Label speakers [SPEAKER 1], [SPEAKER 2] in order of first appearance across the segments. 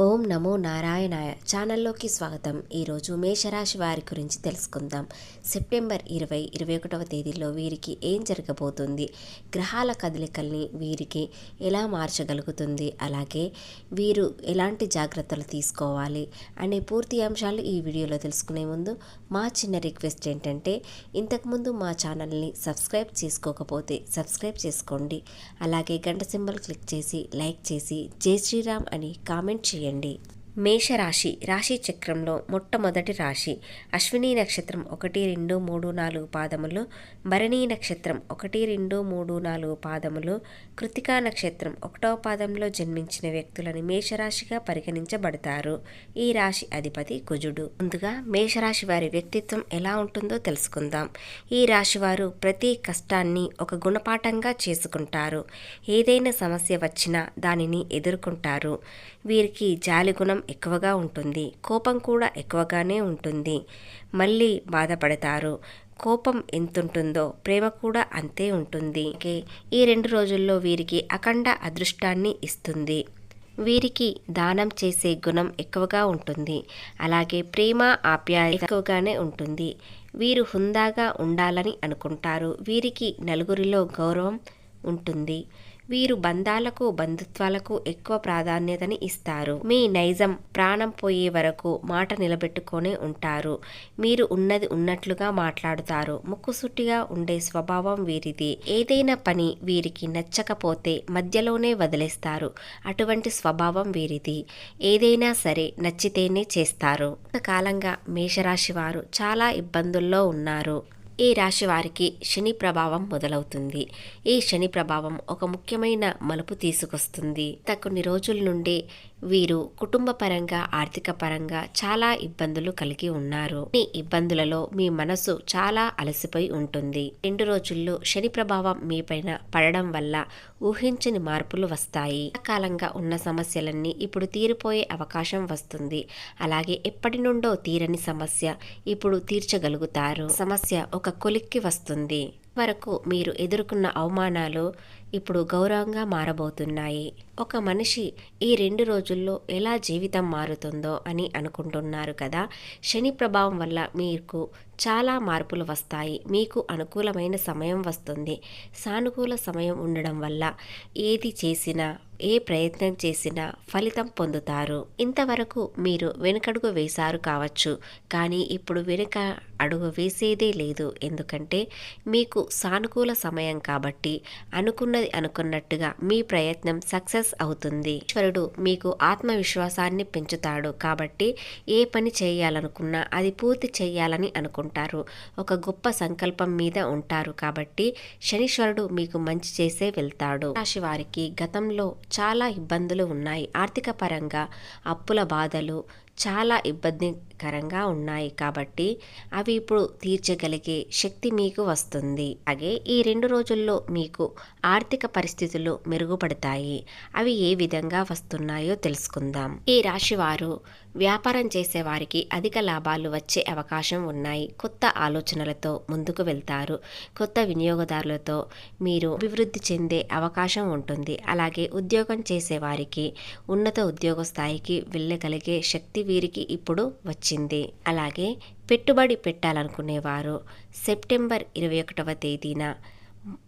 [SPEAKER 1] ఓం నమో నారాయణాయ ఛానల్లోకి స్వాగతం. ఈరోజు మేషరాశి వారి గురించి తెలుసుకుందాం. సెప్టెంబర్ ఇరవై ఇరవై ఒకటవ తేదీలో వీరికి ఏం జరగబోతుంది? గ్రహాల కదలికల్ని వీరికి ఎలా మార్చగలుగుతుంది? అలాగే వీరు ఎలాంటి జాగ్రత్తలు తీసుకోవాలి? అనే పూర్తి అంశాలు ఈ వీడియోలో తెలుసుకునే ముందు మా చిన్న రిక్వెస్ట్ ఏంటంటే ఇంతకుముందు మా ఛానల్ని సబ్స్క్రైబ్ చేసుకోకపోతే సబ్స్క్రైబ్ చేసుకోండి. అలాగే గంట సింబల్ క్లిక్ చేసి లైక్ చేసి జై శ్రీరామ్ అని కామెంట్ చేయండి. 便利 మేషరాశి రాశి చక్రంలో మొట్టమొదటి రాశి. అశ్విని నక్షత్రం ఒకటి రెండు మూడు నాలుగు పాదములు. భరణి నక్షత్రం ఒకటి రెండు మూడు నాలుగు పాదములు. కృతికా నక్షత్రం ఒకటవ పాదంలో జన్మించిన వ్యక్తులని మేషరాశిగా పరిగణించబడతారు. ఈ రాశి అధిపతి కుజుడు. ముందుగా మేషరాశి వారి వ్యక్తిత్వం ఎలా ఉంటుందో తెలుసుకుందాం. ఈ రాశి వారు ప్రతి కష్టాన్ని ఒక గుణపాఠంగా చేసుకుంటారు. ఏదైనా సమస్య వచ్చినా దానిని ఎదుర్కొంటారు. వీరికి జాలి గుణం ఎక్కువగా ఉంటుంది. కోపం కూడా ఎక్కువగానే ఉంటుంది. మళ్ళీ బాధపడతారు. కోపం ఎంతుంటుందో ప్రేమ కూడా అంతే ఉంటుంది. ఈ రెండు రోజుల్లో వీరికి అఖండ అదృష్టాన్ని ఇస్తుంది. వీరికి దానం చేసే గుణం ఎక్కువగా ఉంటుంది. అలాగే ప్రేమ ఆప్యాయత ఎక్కువగానే ఉంటుంది. వీరు హుందాగా ఉండాలని అనుకుంటారు. వీరికి నలుగురిలో గౌరవం ఉంటుంది. వీరు బంధాలకు బంధుత్వాలకు ఎక్కువ ప్రాధాన్యతని ఇస్తారు. మీ నైజం ప్రాణం పోయే వరకు మాట నిలబెట్టుకొని ఉంటారు. మీరు ఉన్నది ఉన్నట్లుగా మాట్లాడుతారు. ముక్కుసుట్టిగా ఉండే స్వభావం వీరిది. ఏదైనా పని వీరికి నచ్చకపోతే మధ్యలోనే వదిలేస్తారు. అటువంటి స్వభావం వీరిది. ఏదైనా సరే నచ్చితేనే చేస్తారు. కాలంగా మేషరాశి వారు చాలా ఇబ్బందుల్లో ఉన్నారు. ఈ రాశి వారికి శని ప్రభావం మొదలవుతుంది. ఈ శని ప్రభావం ఒక ముఖ్యమైన మలుపు తీసుకొస్తుంది. కొన్ని రోజుల నుండి వీరు కుటుంబ పరంగా ఆర్థిక పరంగా చాలా ఇబ్బందులు కలిగి ఉన్నారు. ఈ ఇబ్బందులలో మీ మనసు చాలా అలసిపోయి ఉంటుంది. రెండు రోజుల్లో శని ప్రభావం మీపైన పడడం వల్ల ఊహించని మార్పులు వస్తాయి. కాలంగా ఉన్న సమస్యలన్నీ ఇప్పుడు తీరిపోయే అవకాశం వస్తుంది. అలాగే ఎప్పటి నుండో తీరని సమస్య ఇప్పుడు తీర్చగలుగుతారు. సమస్య ఒక కొలిక్కి వస్తుంది. వరకు మీరు ఎదుర్కొన్న అవమానాలు ఇప్పుడు గౌరవంగా మారబోతున్నాయి. ఒక మనిషి ఈ రెండు రోజుల్లో ఎలా జీవితం మారుతుందో అని అనుకుంటున్నారు కదా. శని ప్రభావం వల్ల మీకు చాలా మార్పులు వస్తాయి. మీకు అనుకూలమైన సమయం వస్తుంది. సానుకూల సమయం ఉండడం వల్ల ఏది చేసినా ఏ ప్రయత్నం చేసినా ఫలితం పొందుతారు. ఇంతవరకు మీరు వెనుకడుగు వేశారు కావచ్చు. కానీ ఇప్పుడు వెనుక అడుగు వేసేదే లేదు. ఎందుకంటే మీకు సానుకూల సమయం కాబట్టి అనుకున్నది అనుకున్నట్టుగా మీ ప్రయత్నం సక్సెస్ అవుతుంది. ఈశ్వరుడు మీకు ఆత్మవిశ్వాసాన్ని పెంచుతాడు. కాబట్టి ఏ పని చేయాలనుకున్నా అది పూర్తి చేయాలని అనుకుంటారు. ఒక గొప్ప సంకల్పం మీద ఉంటారు కాబట్టి శనీశ్వరుడు మీకు మంచి చేసే వెళ్తాడు. రాశి వారికి గతంలో చాలా ఇబ్బందులు ఉన్నాయి. ఆర్థిక పరంగా అప్పుల బాధలు చాలా ఇబ్బందికరంగా ఉన్నాయి కాబట్టి అవి ఇప్పుడు తీర్చగలిగే శక్తి మీకు వస్తుంది. అలాగే ఈ రెండు రోజుల్లో మీకు ఆర్థిక పరిస్థితులు మెరుగుపడతాయి. అవి ఏ విధంగా వస్తున్నాయో తెలుసుకుందాం. ఈ రాశి వారు వ్యాపారం చేసేవారికి అధిక లాభాలు వచ్చే అవకాశం ఉన్నాయి. కొత్త ఆలోచనలతో ముందుకు వెళ్తారు. కొత్త వినియోగదారులతో మీరు అభివృద్ధి చెందే అవకాశం ఉంటుంది. అలాగే ఉద్యోగం చేసేవారికి ఉన్నత ఉద్యోగ స్థాయికి వెళ్ళగలిగే శక్తి వీరికి ఇప్పుడు వచ్చింది. అలాగే పెట్టుబడి పెట్టాలనుకునేవారు. సెప్టెంబర్ ఇరవై ఒకటవ తేదీన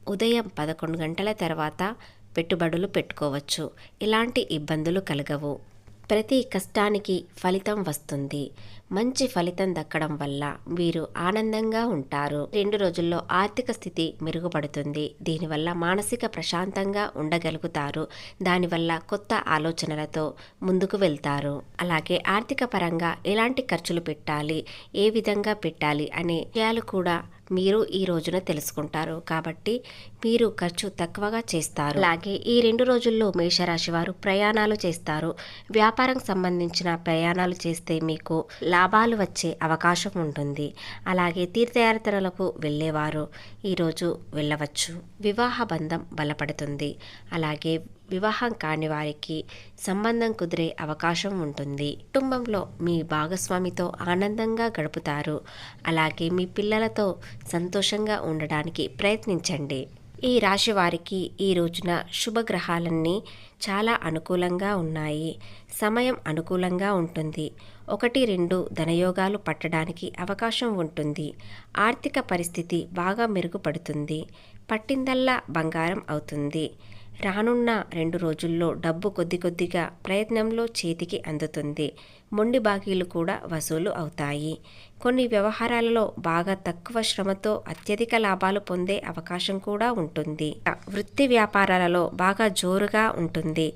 [SPEAKER 1] ఉదయం పదకొండు గంటల తర్వాత పెట్టుబడులు పెట్టుకోవచ్చు. ఎలాంటి ఇబ్బందులు కలగవు. ప్రతి కష్టానికి ఫలితం వస్తుంది. మంచి ఫలితం దక్కడం వల్ల వీరు ఆనందంగా ఉంటారు. రెండు రోజుల్లో ఆర్థిక స్థితి మెరుగుపడుతుంది. దీనివల్ల మానసిక ప్రశాంతంగా ఉండగలుగుతారు. దానివల్ల కొత్త ఆలోచనలతో ముందుకు వెళ్తారు. అలాగే ఆర్థిక పరంగా ఎలాంటి ఖర్చులు పెట్టాలి? ఏ విధంగా పెట్టాలి? అనే విషయాలు కూడా మీరు ఈ రోజున తెలుసుకుంటారు. కాబట్టి మీరు ఖర్చు తక్కువగా చేస్తారు. అలాగే ఈ రెండు రోజుల్లో మేషరాశి వారు ప్రయాణాలు చేస్తారు. వ్యాపారం సంబంధించిన ప్రయాణాలు చేస్తే మీకు లాభాలు వచ్చే అవకాశం ఉంటుంది. అలాగే తీర్థయాత్రలకు వెళ్ళేవారు. ఈరోజు వెళ్ళవచ్చు. వివాహ బంధం బలపడుతుంది. అలాగే వివాహం కాని వారికి సంబంధం కుదిరే అవకాశం ఉంటుంది. కుటుంబంలో మీ భాగస్వామితో ఆనందంగా గడుపుతారు. అలాగే మీ పిల్లలతో సంతోషంగా ఉండడానికి ప్రయత్నించండి. ఈ రాశి వారికి ఈ రోజున శుభగ్రహాలన్నీ చాలా అనుకూలంగా ఉన్నాయి. సమయం అనుకూలంగా ఉంటుంది. ఒకటి రెండు ధనయోగాలు పట్టడానికి అవకాశం ఉంటుంది. ఆర్థిక పరిస్థితి బాగా మెరుగుపడుతుంది. పట్టిందల్లా బంగారం అవుతుంది. రానున్న రెండు రోజుల్లో డబ్బు కొద్ది కొద్దిగా ప్రయత్నంలో చేతికి అందుతుంది. మొండి బాకీలు కూడా వసూలు అవుతాయి. కొన్ని వ్యవహారాలలో బాగా తక్కువ శ్రమతో అత్యధిక లాభాలు పొందే అవకాశం కూడా ఉంటుంది. వృత్తి వ్యాపారాలలో బాగా జోరుగా ఉంటుంది.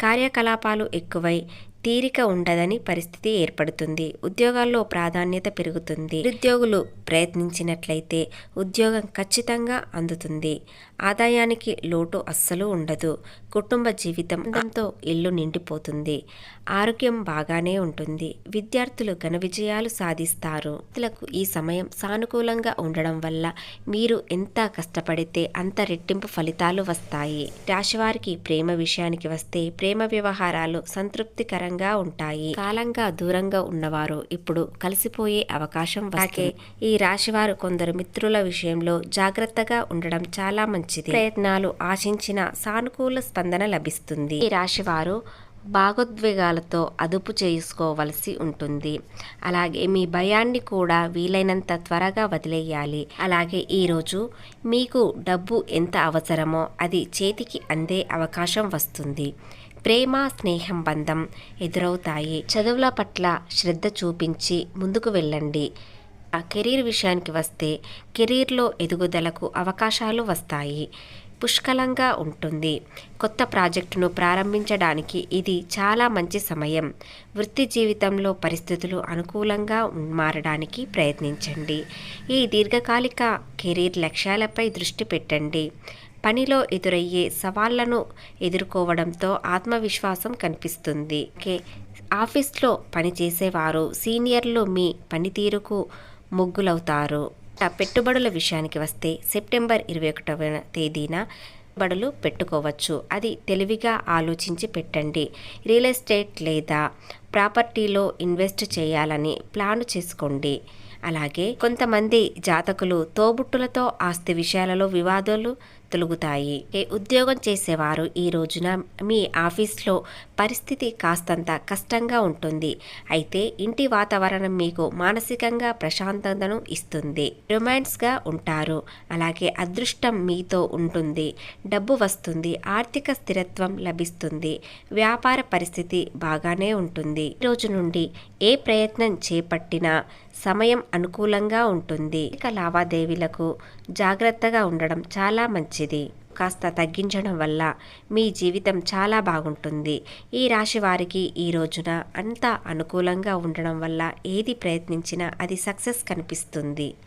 [SPEAKER 1] కార్యకలాపాలు ఎక్కువై తీరిక ఉండదని పరిస్థితి ఏర్పడుతుంది. ఉద్యోగాల్లో ప్రాధాన్యత పెరుగుతుంది. నిరుద్యోగులు ప్రయత్నించినట్లయితే ఉద్యోగం ఖచ్చితంగా అందుతుంది. ఆదాయానికి లోటు అస్సలు ఉండదు. కుటుంబ జీవితం దాంతో ఇల్లు నిండిపోతుంది. ఆరోగ్యం బాగానే ఉంటుంది. విద్యార్థులు ఘన విజయాలు సాధిస్తారు. విద్యార్థులకు ఈ సమయం సానుకూలంగా ఉండడం వల్ల మీరు ఎంత కష్టపడితే అంత రెట్టింపు ఫలితాలు వస్తాయి. రాశివారికి ప్రేమ విషయానికి వస్తే ప్రేమ వ్యవహారాలు సంతృప్తికరంగా ఉంటాయి. కాలంగా దూరంగా ఉన్నవారు ఇప్పుడు కలిసిపోయే అవకాశం వస్తే ఈ రాశివారు కొందరు మిత్రుల విషయంలో జాగ్రత్తగా ఉండడం చాలా మంచిది. ప్రయత్నాలు ఆశించిన సానుకూల స్పందన లభిస్తుంది. ఈ రాశివారు భాగోద్వేగాలతో అదుపు చేసుకోవలసి ఉంటుంది. అలాగే మీ భయాన్ని కూడా వీలైనంత త్వరగా వదిలేయాలి. అలాగే ఈరోజు మీకు డబ్బు ఎంత అవసరమో అది చేతికి అందే అవకాశం వస్తుంది. ప్రేమ స్నేహం బంధం ఎదురవుతాయి. చదువుల పట్ల శ్రద్ధ చూపించి ముందుకు వెళ్ళండి. ఆ కెరీర్ విషయానికి వస్తే కెరీర్లో ఎదుగుదలకు అవకాశాలు వస్తాయి. పుష్కలంగా ఉంటుంది. కొత్త ప్రాజెక్టును ప్రారంభించడానికి ఇది చాలా మంచి సమయం. వృత్తి జీవితంలో పరిస్థితులు అనుకూలంగా మారడానికి ప్రయత్నించండి. ఈ దీర్ఘకాలిక కెరీర్ లక్ష్యాలపై దృష్టి పెట్టండి. పనిలో ఎదురయ్యే సవాళ్ళను ఎదుర్కోవడంతో ఆత్మవిశ్వాసం కనిపిస్తుంది. కే ఆఫీస్లో పనిచేసేవారు సీనియర్లు మీ పనితీరుకు ముగ్గులవుతారు. పెట్టుబడుల విషయానికి వస్తే సెప్టెంబర్ ఇరవై ఒకటవ తేదీన బడులు పెట్టుకోవచ్చు. అది తెలివిగా ఆలోచించి పెట్టండి. రియల్ ఎస్టేట్ లేదా ప్రాపర్టీలో ఇన్వెస్ట్ చేయాలని ప్లాన్ చేసుకోండి. అలాగే కొంతమంది జాతకులు తోబుట్టులతో ఆస్తి విషయాలలో వివాదాలు తొలుగుతాయి. ఉద్యోగం చేసేవారు ఈ రోజున? మీ ఆఫీస్లో పరిస్థితి కాస్తంత కష్టంగా ఉంటుంది. అయితే ఇంటి వాతావరణం మీకు మానసికంగా ప్రశాంతతను ఇస్తుంది. రొమాన్స్గా ఉంటారు. అలాగే అదృష్టం మీతో ఉంటుంది. డబ్బు వస్తుంది. ఆర్థిక స్థిరత్వం లభిస్తుంది. వ్యాపార పరిస్థితి బాగానే ఉంటుంది. ఈ రోజు నుండి ఏ ప్రయత్నం చేపట్టినా సమయం అనుకూలంగా ఉంటుంది. ఇక లావాదేవీలకు జాగ్రత్తగా ఉండడం చాలా మంచిది. కాస్త తగ్గించడం వల్ల మీ జీవితం చాలా బాగుంటుంది. ఈ రాశి వారికి ఈ రోజున అంత అనుకూలంగా ఉండడం వల్ల ఏది ప్రయత్నించినా అది సక్సెస్ కనిపిస్తుంది.